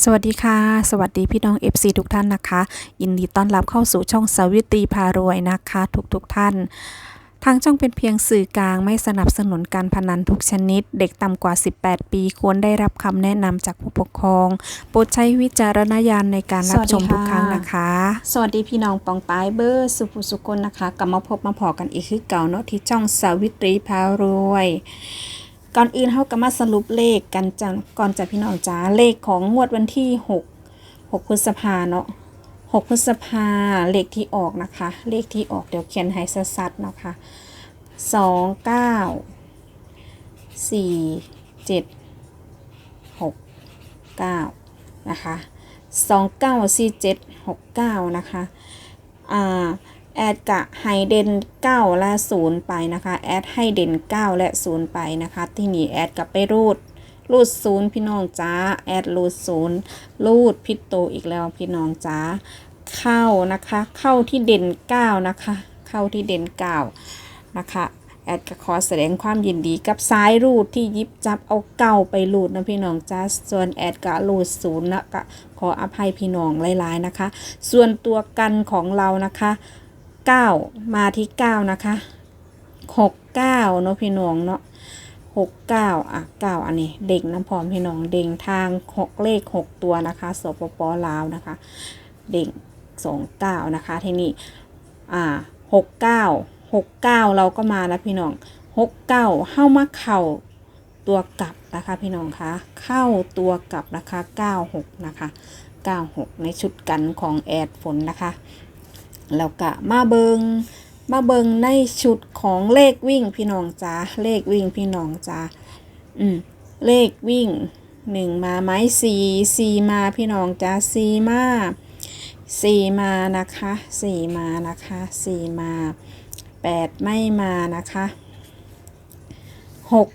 สวัสดีค่ะ สวัสดีพี่น้อง FC ทุกท่านนะคะ ยินดีต้อนรับเข้าสู่ช่องสาวิตรีพารวยนะคะ ทุกทุกๆท่าน ทางช่องเป็นเพียงสื่อกลางไม่สนับสนุนการพนันทุกชนิด เด็กต่ำกว่า 18 ปีควรได้รับคำแนะนำจากผู้ปกครอง โปรดใช้วิจารณญาณในการรับชมทุกครั้งนะคะ สวัสดีพี่น้องปองปายเบอร์สุภุสุคนนะคะกลับมาพบมาพอกันอีกคือเก่าเนาะที่ช่องสาวิตรีพารวย ก่อนอื่นเฮาก็มาสรุปเลขกันจังก่อนจะพี่น้องจ้าเลขของงวดวันที่ 6 6พฤษภาเนาะ6พฤษภาเลขที่ออกนะคะ เลขที่ออกเดี๋ยวเขียนให้สัดๆนะคะ2 9 4 7 6 9นะคะ2 9 4 7 6 9นะคะอ่า แอดกะให้เด่น9 และ 0 ไปนะคะแอดให้เด่น 9 และ 0 ไปนะคะ ที่นี่แอดกับไปรูดรูด0พี่น้องจ้าแอดรูด0รูดพิดโตอีกแล้วพี่น้องจ้าเข้านะคะ เข้าที่เด่น 9 นะคะ เข้าที่เด่น 9 นะคะแอดก็ขอแสดงความยินดีกับซ้ายรูดที่ยิบจับเอาเก้าไปรูดนะพี่น้องจ้าส่วนแอดก็รูดศูนย์นะก็ขออภัยพี่น้องหลายๆนะคะ ส่วนตัวกันของเรานะคะ 9มาที่9นะคะ69เก้าเนาะพี่น้องเนาะ69อะ9อันนี้เด้งน้ำพร้อมพี่น้องเด้งทาง6เลข6ตัวนะคะสปปลาวนะคะ เด้ง29นะคะที่นี้อ่า69 69เก้าเราก็มาแล้วพี่น้อง69เข้ามาเข่าตัวกลับนะคะพี่น้องคะเข้าตัวกลับนะคะ 96 นะคะ 96 ในชุดกันของแอดฝนนะคะ แล้วก็มาเบิงมาเบิงในชุดของเลขวิ่งพี่น้องจ้าเลขวิ่งพี่น้องจ้าอืมเลขวิ่งหนึ่งมาไหมสี่สี่มาพี่น้องจ้าสี่มาสี่มานะคะสี่มานะคะสี่มาแปดไม่มานะคะหก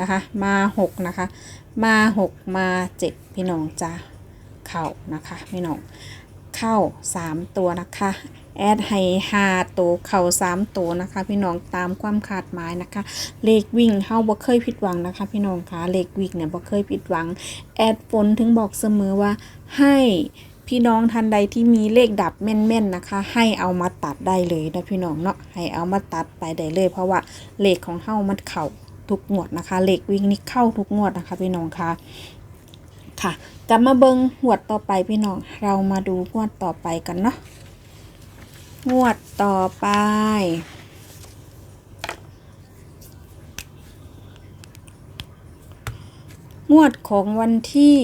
นะคะมาหกนะคะ มาหกมาเจ็ดพี่น้องจ้าเข่านะคะพี่น้อง เข้า 3 ตัวนะคะ แอดให้5ตัวเข้า3ตัวนะคะ พี่น้องตามความคาดหมายนะคะ เลขวิ่งเฮาบ่เคยผิดหวังนะคะ พี่น้องคะเลขวิ่งเนี่ยบ่เคยผิดหวัง แอดฝนถึงบอกเสมอว่าให้พี่น้องทันใดที่มีเลขดับแม่นๆนะคะ ให้เอามาตัดได้เลยนะพี่น้องเนาะให้เอามาตัดไปได้เลย เพราะว่าเลขของเฮามันเข้าทุกงวดนะคะ เลขวิ่งนี่เข้าทุกงวดนะคะพี่น้องคะ ค่ะ กลับมาเบิงงวดต่อไปพี่น้อง เรามาดูงวดต่อไปกันเนาะงวดต่อไป งวดของวันที่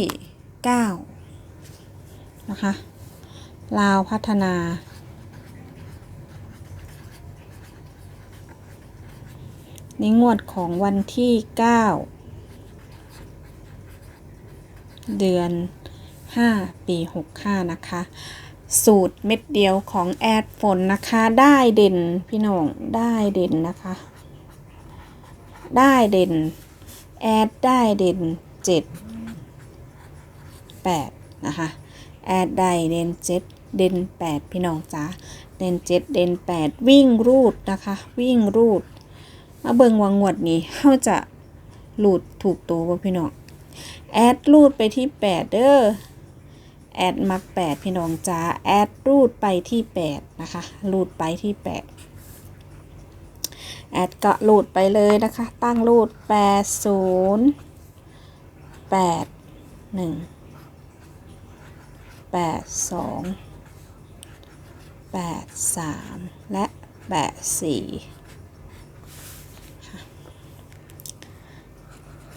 9 นะคะ ลาวพัฒนาในงวดของวันที่ 9 เดือน 5 ปี 65 นะคะ สูตรเม็ดเดียวของแอดฝนนะคะ ได้เด่นพี่น้องได้เด่นนะคะ ได้เด่น แอดได้เด่น 7 8 นะคะ แอดได้เด่น 7 เด่น 8 พี่น้องจ้าเด่น 7 เด่น 8 วิ่งรูดนะคะ วิ่งรูดมาเบิงวังงวดนี้เขาจะหลุดถูกตัวบ่พี่น้อง แอดรูดไปที่8เด้อแอดมัก8พี่น้องจ้าแอดรูดไปที่8นะคะรูดไปที่8แอดก็รูดไปเลยนะคะ ตั้งรูด8 0 8 1 8 2 8 3และ8 4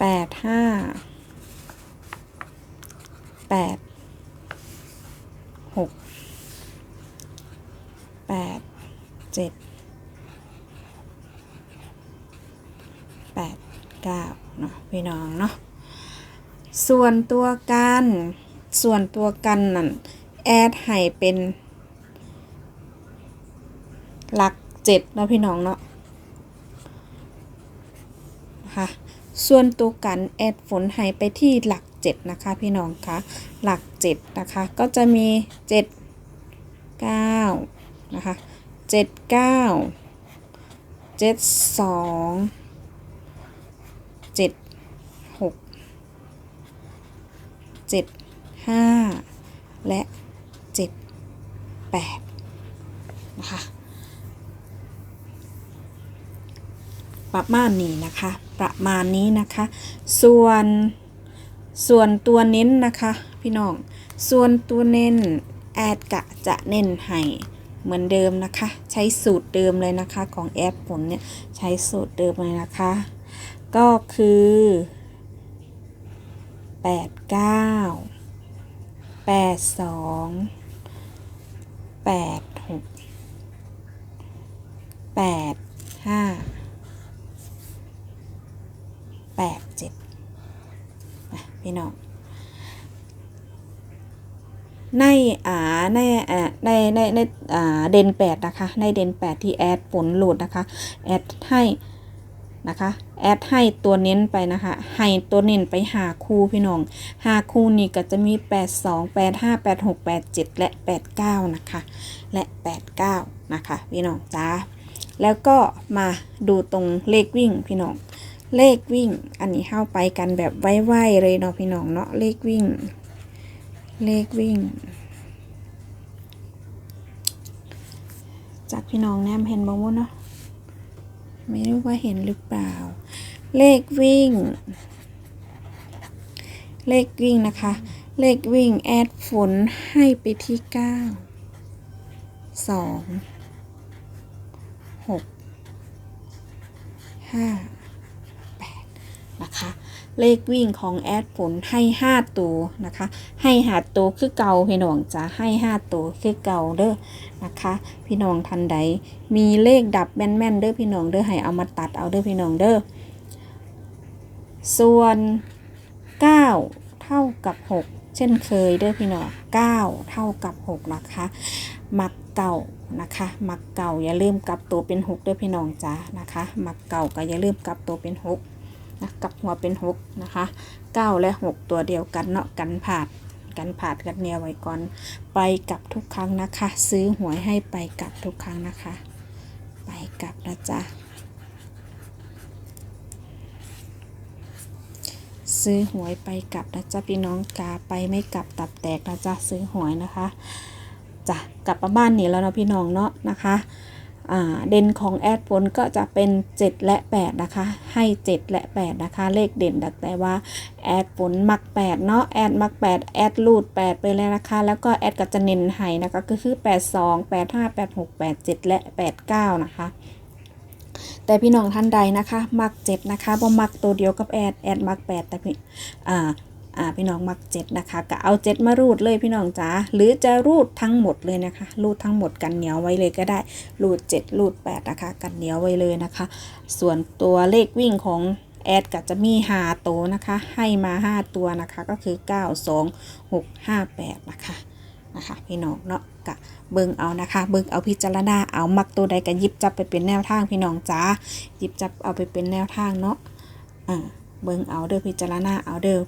8 5แปดห แปดหกแปดเจ็ดแปดเก้าเนาะพี่น้องเนาะส่วนตัวกัน ส่วนตัวกันนั่นแอดให้เป็น หลักเจ็ดเนาะพี่น้องเนาะนะคะส่วนตัวกันแอดฝนให้ไปที่หลัก 7 นะคะพี่น้องคะหลัก 7 นะคะ ก็จะมี 7 9 นะคะ 7 9 7 2 7 6เจ็ดห้าและเจ็ดแปดนะคะประมาณนี้นะคะ ประมาณนี้นะคะ ส่วน ส่วนตัวเน้นนะคะ พี่น้อง ส่วนตัวเน้นแอดกะจะเน้นให้เหมือนเดิมนะคะ ใช้สูตรเดิมเลยนะคะของแอดผลเนี่ยใช้สูตรเดิมเลยนะคะ ก็คือ 8 9 8 2 8 6 8 5แปดเจ็ด พี่น้องในอ่าในอ่าในในในอ่าเดนแปดนะคะ ในเดนแปดที่แอดผลโหลดนะคะ แอดให้นะคะแอดให้ตัวเน้นไปนะคะ ให้ตัวเน้นไปหาคู่พี่น้องหาคู่นี่ก็จะมี 8 2 8 5 8 6 8 7 และ 8 9 นะคะ และ 8 9 นะคะ พี่น้องจ้าแล้วก็มาดูตรงเลขวิ่งพี่น้อง เลขวิ่ง อันนี้เข้าไปกันแบบไวๆเลยเนาะพี่น้องเนาะเลขวิ่ง เลขวิ่ง จากพี่น้องแนมเห็นบ้างวะเนาะไม่รู้ว่าเห็นหรือเปล่า เลขวิ่ง เลขวิ่งนะคะ เลขวิ่งแอดฝนให้ไปที่เก้าสองหกห้า เลขวิ่งของแอดผลให้ 5 ตัวนะคะ ให้หาตัวคือเก่าพี่น้องจะให้ 5 ตัวคือเก่าเด้อนะคะ พี่น้องทันใดมีเลขดับแม่นๆเด้อพี่น้องเด้อให้เอามาตัดเอาเด้อพี่น้องเด้อส่วน 9 เท่ากับ 6 เช่นเคยเด้อพี่น้อง9 เท่ากับ 6 นะคะมักเก่านะคะมักเก่าอย่าลืมกลับตัวเป็น 6 เด้อพี่น้องจ้านะคะมักเก่าก็อย่าลืมกลับตัวเป็น 6 นะกับหัวเป็น6นะคะ9และ6ตัวเดียวกันเนาะกันผาดกันผาดกันเนียไว้ก่อน ไปกับทุกครั้งนะคะ ซื้อหวยให้ไปกับทุกครั้งนะคะ ไปกับนะจ๊ะซื้อหวยไปกลับนะจ๊ะพี่น้องกาไปไม่กลับตับแตกนะจ๊ะซื้อหวยนะคะจ้ะกลับมาบ้านนี่แล้วนะพี่น้องเนาะนะคะ เด่นของแอดผลก็จะเป็น 7 และ 8 นะคะ ให้ 7 และ 8 นะคะ เลขเด่นดักแต่ว่าแอดผลมัก 8 เนาะแอดมัก 8 แอดรูด 8 ไปเลยนะคะ แล้วก็แอดก็จะเน้นให้นะคะก็คือ 82 85 86 87 และ 89 นะคะแต่พี่น้องท่านใดนะคะ มักเจ็ดนะคะบ่มักตัวเดียวกับแอด แอดมักแปดแต่พี่อ่า อ่าพี่น้องมักเจ็ดนะคะก็เอาเจ็ดมารูดเลยพี่น้องจ๋าหรือจะรูดทั้งหมดเลยนะคะ รูดทั้งหมดกันเหนียวไว้เลยก็ได้ รูดเจ็ดรูดแปดนะคะ กันเหนียวไว้เลยนะคะ ส่วนตัวเลขวิ่งของแอดก็จะมีหาโตนะคะ ให้มาห้าตัวนะคะ ก็คือเก้าสองหกห้าแปดนะคะ นะคะ พี่น้องเนาะกะเบิ่งเอานะคะ เบิ่งเอาพิจารณา เอามักตัวใดก็หยิบจับไปเป็นแนวทางพี่น้องจ้าหยิบจับเอาไปเป็นแนวทางเนาะ อ่า เบิ่งเอาเด้อพิจารณาเอาเด้อ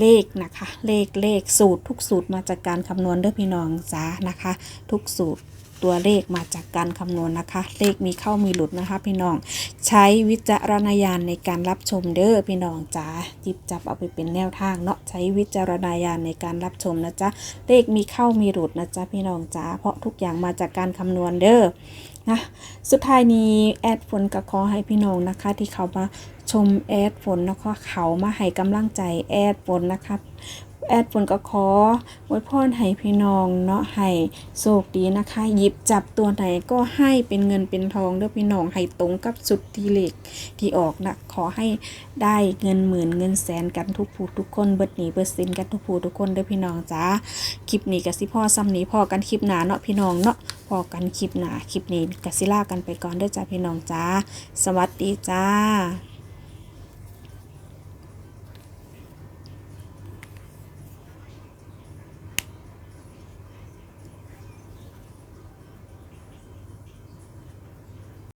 เลขนะคะ เลขเลขสูตรทุกสูตรมาจากการคำนวณเด้อพี่น้องจ้านะคะ ทุกสูตร ตัวเลขมาจากการคำนวณนะคะ เลขมีเข้ามีหลุดนะคะพี่น้อง ใช้วิจารณญาณในการรับชมเด้อพี่น้องจ้าหยิบจับเอาไปเป็นแนวทางเนาะใช้วิจารณญาณในการรับชมนะจ๊ะเลขมีเข้ามีหลุดนะจ๊ะพี่น้องจ้าเพราะทุกอย่างมาจากการคำนวณเด้อนะสุดท้ายนี้แอดฝนก็ขอให้พี่น้องนะคะ ที่เขามาชมแอดฝนแล้วก็เขามาให้กำลังใจแอดฝนนะครับ แอดฝนก็ขอไว้พรให้พี่น้องเนาะให้โชคดีนะคะ หยิบจับตัวไหนก็ให้เป็นเงินเป็นทองเด้อพี่น้องให้ตรงกับสุดที่เหลขที่ออกนะขอให้ได้เงินหมื่นเงินแสนกันทุกผู้ทุกคนเบิดหนีเบิดสินกันทุกผู้ทุกคนเด้อพี่น้องจ้าคลิปนี้กับสิพ่อซ้ำนี้พ่อกันคลิปหนาเนาะพี่น้องเนาะพอกันคลิปหนาคลิปนี้กับสิล่ากันไปก่อนเด้อจ้าพี่น้องจ้าสวัสดีจ้า